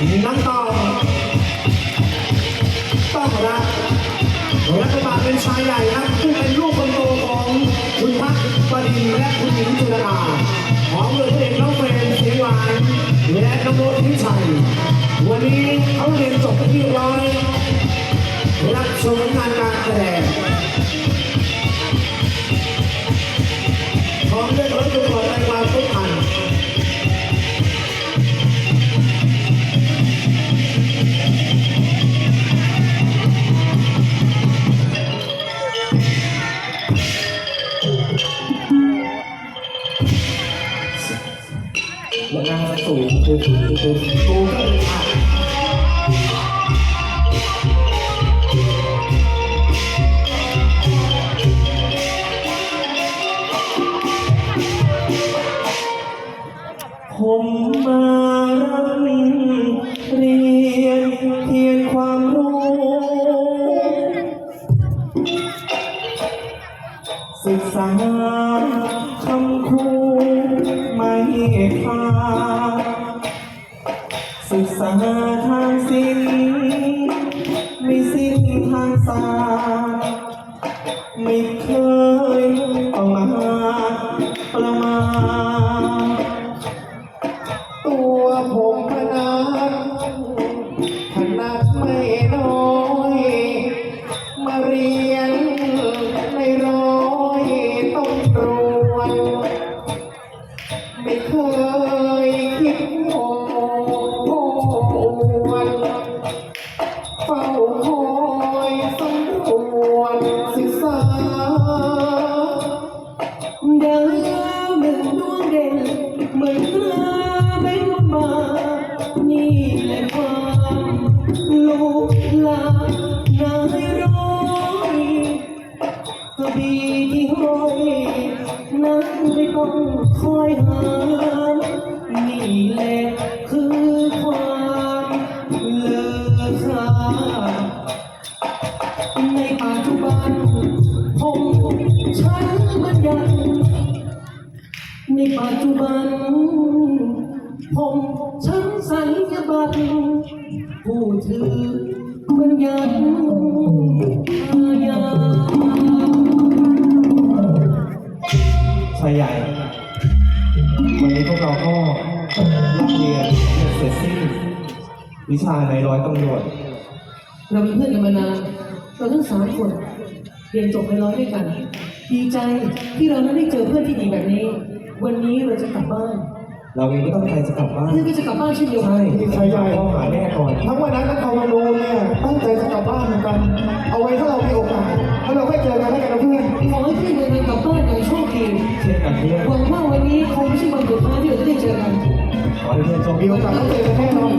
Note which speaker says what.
Speaker 1: น้ำตาลต้องรักรัฐบาลเป็นชายใหญ่นะซึ่งเป็นลูกคนโตของคุณพักบดินและคุณหญิงจุฬาหอมเลยเอกน้องเฟรนเสียงหวานและน้ำรถพิชัยวันนี้เขาเรียนจบเป็นที่ร้อยรับชมงานการแสดงพร้อมด้วยรถ
Speaker 2: ผมมารับเรียนเพียงความรู้ ศึกษาคำครูไม่ขาด ศึกษาทางศิลป์มีสิ้นทางศาสตร์ไม่เคยประมาประมาท
Speaker 1: ตัวผมขนาดขนาดไม่น้อย มาเรียนในร้อยต้องรวจไม่เคย เฝ้าคอยสำรวจศึกษา
Speaker 2: ดาวหนึ่งดวงเด่นเหมือนกลาไม่ลงมา นี่แหละความลูกหลานนายร้อยก็ดีที่ห้อยนั้นไม่ต้องคอยหา นี่แหละคือความ ในปัจจุบันผมฉันมันยังในปัจจุบันผมฉันสัญญาบัตรผู้ถือมันยังอาญาชายใหญ่วันนี้พวกเราก็รับเรียนเสร็จสิ้นวิชาในร้อยตำรวจ
Speaker 3: เราเป็นเพื่อนกันมานาน เราทั้งสามคนเรียนจบไปร้อยด้วยกัน ดีใจที่เรานั้นได้เจอเพื่อนที่ดีแบบนี้ วันนี้เราจะกลับบ้าน
Speaker 2: เราเองก็ต้องใครจะกลับบ้าน
Speaker 3: เพื่อนก็จะกลับบ้านเช่นเดียวกัน
Speaker 2: ใช่ใช่ต้องหาแม่ก่อน
Speaker 1: ทั้งวันนั้นและคามานูเนี่ยตั้งใจจะกลับบ้านเหมือนกัน เอาไว้ถ้าเรามีโอกาสถ้าเราไม่เจอกันแล้วกันนะเพื่อน
Speaker 3: ขอให้เพื่อนเดินทางกลับบ้านอย่างโชคดี
Speaker 2: เช่นกันเพื่อน
Speaker 3: หวังว่าวันนี้คงไม่ใช่วันสุดท้ายที่เราจะได้เจอกัน
Speaker 2: ขอให้เพื่อนโชค
Speaker 1: มี
Speaker 2: ดี
Speaker 1: โอกาสต้องเจอกันแน่นอน